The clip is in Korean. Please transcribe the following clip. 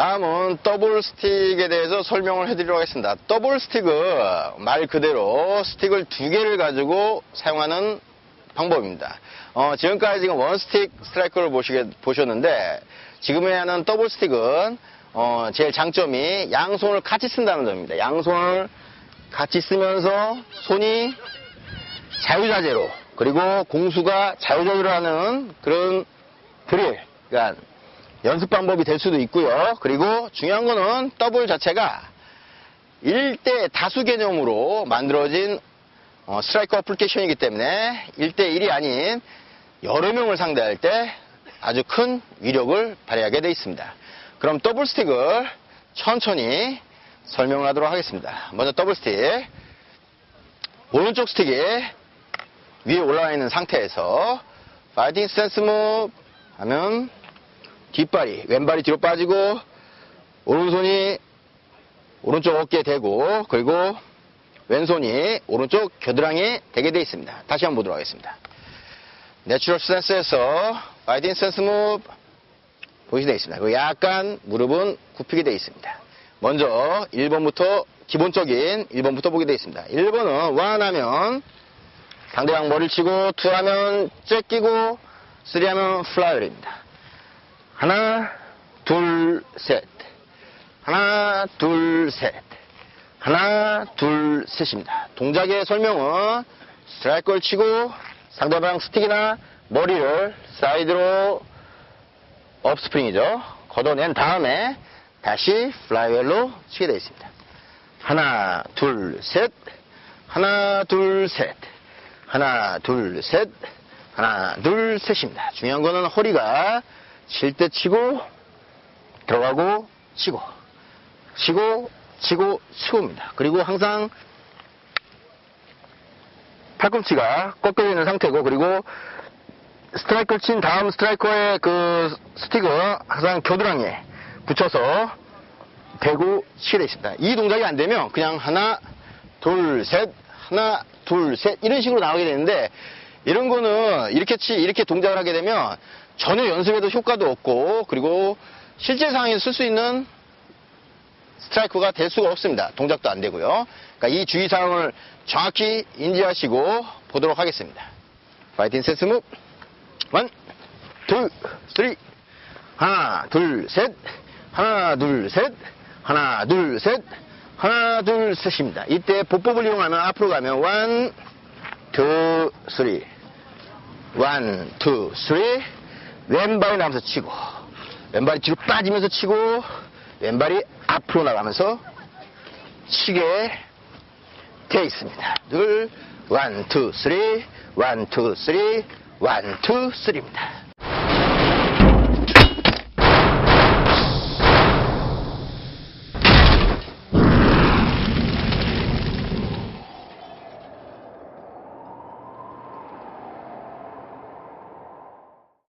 다음은 더블 스틱에 대해서 설명을 해드리도록 하겠습니다. 더블 스틱은 말 그대로 스틱을 두 개를 가지고 사용하는 방법입니다. 어, 지금까지 지금 원 스틱 스트라이커를 보시게, 보셨는데 지금에 하는 더블 스틱은 어, 제일 장점이 양손을 같이 쓴다는 점입니다. 양손을 같이 쓰면서 손이 자유자재로 그리고 공수가 자유자재로 하는 그런 드릴, 그러니까 연습 방법이 될 수도 있고요. 그리고 중요한 거는 더블 자체가 1대 다수 개념으로 만들어진 어, 스트라이커 어플리케이션이기 때문에 1대1이 아닌 여러 명을 상대할 때 아주 큰 위력을 발휘하게 되어 있습니다. 그럼 더블 스틱을 천천히 설명을 하도록 하겠습니다. 먼저 더블 스틱. 오른쪽 스틱이 위에 올라와 있는 상태에서 파이팅 스탠스 무브 하면 뒷발이 왼발이 뒤로 빠지고 오른손이 오른쪽 어깨에 대고 그리고 왼손이 오른쪽 겨드랑이에 대게 되어 있습니다. 다시 한번 보도록 하겠습니다. 내추럴 스탠스에서 파이팅 스탠스 무브 보시게 되어 있습니다. 그리고 약간 무릎은 굽히게 되어 있습니다. 먼저 1번부터 기본적인 1번부터 보게 되어 있습니다. 1번은 완하면 상대방 머리를 치고 투 하면 째끼고 쓰리 하면 플라이어입니다. 하나, 둘, 셋. 하나, 둘, 셋. 하나, 둘, 셋입니다. 동작의 설명은 스트라이크를 치고 상대방 스틱이나 머리를 사이드로 업스프링이죠. 걷어낸 다음에 다시 플라이웰로 치게 되어 있습니다. 하나, 둘, 셋. 하나, 둘, 셋. 하나, 둘, 셋. 하나, 둘, 셋입니다. 중요한 거는 허리가 칠 때 치고 들어가고 치고 치고 치고 치고입니다. 그리고 항상 팔꿈치가 꺾여 있는 상태고 그리고 스트라이크를 친 다음 스트라이커의 그 스틱을 항상 겨드랑이에 붙여서 대고 치게 있습니다. 이 동작이 안 되면 그냥 하나, 둘, 셋, 하나, 둘, 셋 이런 식으로 나오게 되는데 이런 거는 이렇게 치 이렇게 동작을 하게 되면 전혀 연습에도 효과도 없고 그리고 실제 상황에서 쓸수 있는 스트라이크가 될 수가 없습니다. 동작도 안 되고요. 그러니까 이 주의사항을 정확히 인지하시고 보도록 하겠습니다. 파이팅 세스 무 원, 둘, 쓰리 하나, 둘, 셋 하나, 둘, 셋 하나, 둘, 셋 하나, 둘, 셋입니다. 이때 보법을 이용하면 앞으로 가면 원, 투, 쓰리 원, 투, 쓰리 왼발이 나면서 치고 왼발이 뒤로 빠지면서 치고 왼발이 앞으로 나가면서 치게 되어 있습니다. 둘, 원, 투, 쓰리, 원, 투, 쓰리, 원, 투, 쓰리입니다.